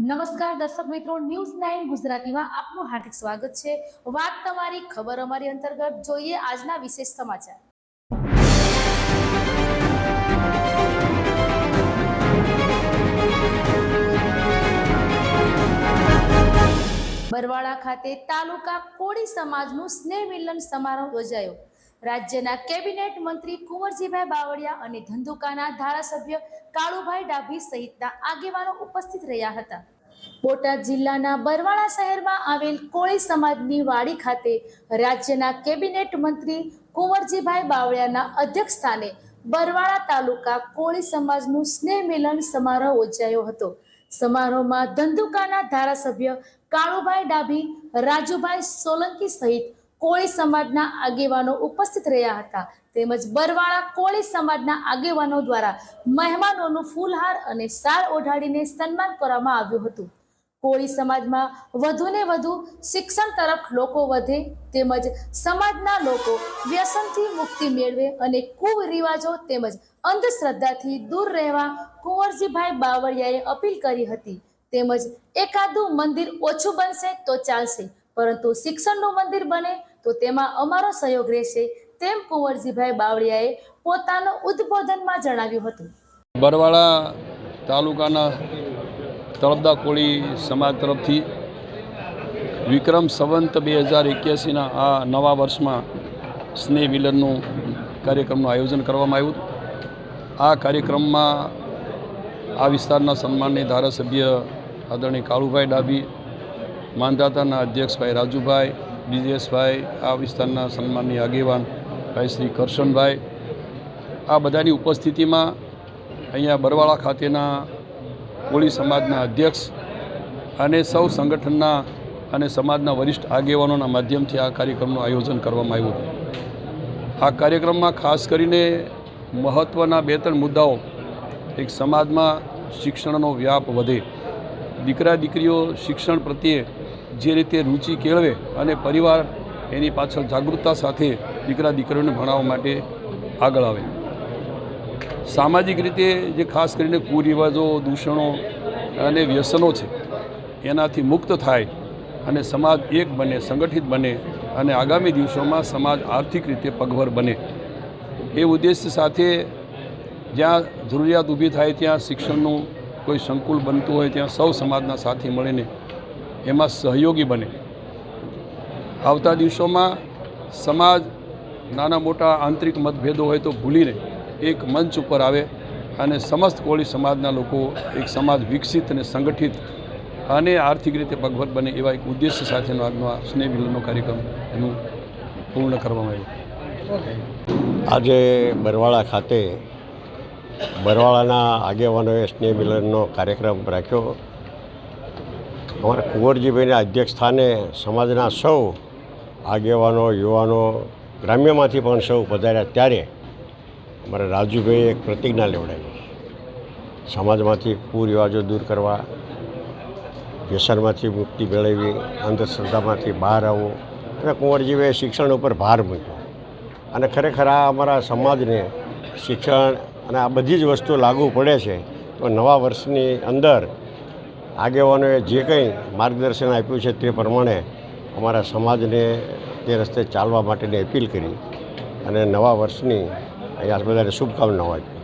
નમસ્કાર દર્શક મિત્રો, ન્યૂઝ નાઇન ગુજરાતીમાં આપનું હાર્દિક સ્વાગત છે. વાત તમારી ખબર અમારી અંતર્ગત જોઈએ આજના વિશેષ સમાચાર. બરવાળા ખાતે તાલુકા કોળી સમાજનું સ્નેહ મિલન સમારોહ યોજાયો. રાજ્યના કેબિનેટ મંત્રી કુંવરજીભાઈ બાવળિયા અને ધંધુકાના ધારાસભ્ય કાળુભાઈ ડાભી સહિતના આગેવાનો ઉપસ્થિત રહ્યા હતા. બોટાદ જિલ્લાના બરવાળા શહેરમાં આવેલ કોળી સમાજની વાડી ખાતે રાજ્યના કેબિનેટ મંત્રી કુંવરજીભાઈ બાવળિયાના અધ્યક્ષ સ્થાને બરવાળા તાલુકા કોળી સમાજનું સ્નેહ મિલન સમારોહ યોજાયો હતો. સમારોહમાં ધંધુકાના ધારાસભ્ય કાળુભાઈ ડાભી, રાજુભાઈ સોલંકી સહિત કોળી સમાજના આગેવાનો ઉપસ્થિત રહ્યા હતા. તેમજ બરવાળા કોળી સમાજના આગેવાનો દ્વારા મહેમાનોનું ફૂલહાર અને સાર ઓઢાડીને સન્માન કરવામાં આવ્યું હતું. કોળી સમાજમાં વધુને વધુ શિક્ષણ તરફ લોકો વધે તેમજ સમાજના લોકો વ્યસનથી મુક્તિ મેળવે અને કુરિવાજો તેમજ અંધશ્રદ્ધાથી દૂર રહેવા કુંવરજીભાઈ બાવળિયાએ અપીલ કરી હતી. તેમજ એકાદું મંદિર ઓછું બનશે તો ચાલશે, પરંતુ શિક્ષણનું મંદિર બને તો તેમાં અમારો સહયોગ રહેશે તેમ કુંવરજીભાઈ બાવળિયાએ પોતાનું ઉદ્બોધનમાં જણાવ્યું હતું. બરવાળા તાલુકાના તળપદા કોળી સમાજ તરફથી વિક્રમ સંવંત બે હજાર એક્યાસીના આ નવા વર્ષમાં સ્નેહ વિલનનું કાર્યક્રમનું આયોજન કરવામાં આવ્યું આ કાર્યક્રમમાં આ વિસ્તારના સન્માનની ધારાસભ્ય આદરણીય કાળુભાઈ ડાભી માંધાતાના અધ્યક્ષભાઈ રાજુભાઈ ડીજેશભાઈ આ વિસ્તારના સન્માનની આગેવાન ભાઈ શ્રી કરશનભાઈ, આ બધાની ઉપસ્થિતિમાં અહીંયા બરવાળા ખાતેના કોળી સમાજના અધ્યક્ષ અને સૌ સંગઠનના અને સમાજના વરિષ્ઠ આગેવાનોના માધ્યમથી આ કાર્યક્રમનું આયોજન કરવામાં આવ્યું હતું. આ કાર્યક્રમમાં ખાસ કરીને મહત્ત્વના બે ત્રણ મુદ્દાઓ. એક સમાજમાં શિક્ષણનો વ્યાપ વધે. દીકરા દીકરીઓ શિક્ષણ પ્રત્યે જે રીતે રુચિ કેળવે અને પરિવાર એની પાછળ જાગૃતતા સાથે દીકરા દીકરીઓને ભણાવવા માટે આગળ આવે. સામાજિક રીતે જે ખાસ કરીને કુરિવાજો, દૂષણો અને વ્યસનો છે, એનાથી મુક્ત થાય અને સમાજ એક બને, સંગઠિત બને અને આગામી દિવસોમાં સમાજ આર્થિક રીતે પગભર બને. એ ઉદ્દેશ્ય સાથે જ્યાં જરૂરિયાત ઊભી થાય, ત્યાં શિક્ષણનું કોઈ સંકુલ બનતું હોય, ત્યાં સૌ સમાજના સાથી મળીને એમાં સહયોગી બને. આવતા દિવસોમાં સમાજ નાના મોટા આંતરિક મતભેદો હોય તો ભૂલીને એક મંચ ઉપર આવે અને સમસ્ત કોળી સમાજના લોકો એક સમાજ વિકસિત અને સંગઠિત અને આર્થિક રીતે પગભર બને એવા એક ઉદ્દેશ્ય સાથેનો આજનો આ સ્નેહ મિલનનો કાર્યક્રમ એનું પૂર્ણ કરવામાં આવ્યું. આજે બરવાળા ખાતે બરવાળાના આગેવાનોએ સ્નેહ મિલનનો કાર્યક્રમ રાખ્યો. અમારા કુંવરજીભાઈના અધ્યક્ષ સ્થાને સમાજના સૌ આગેવાનો, યુવાનો, ગ્રામ્યમાંથી પણ સૌ પધાર્યા ત્યારે અમારા રાજુભાઈએ એક પ્રતિજ્ઞા લેવડાવી. સમાજમાંથી કુરિવાજો દૂર કરવા, વ્યસનમાંથી મુક્તિ મેળવવી અંધશ્રદ્ધામાંથી બહાર આવવું અને કુંવરજીભાઈએ શિક્ષણ ઉપર ભાર મૂક્યો. અને ખરેખર આ અમારા સમાજને શિક્ષણ અને આ બધી જ વસ્તુ લાગુ પડે છે, તો નવા વર્ષની અંદર આગેવાનોએ જે કંઈ માર્ગદર્શન આપ્યું છે તે પ્રમાણે અમારા સમાજને તે રસ્તે ચાલવા માટેની અપીલ કરી અને નવા વર્ષની અહીંયા બધાને શુભકામનાઓ આપી.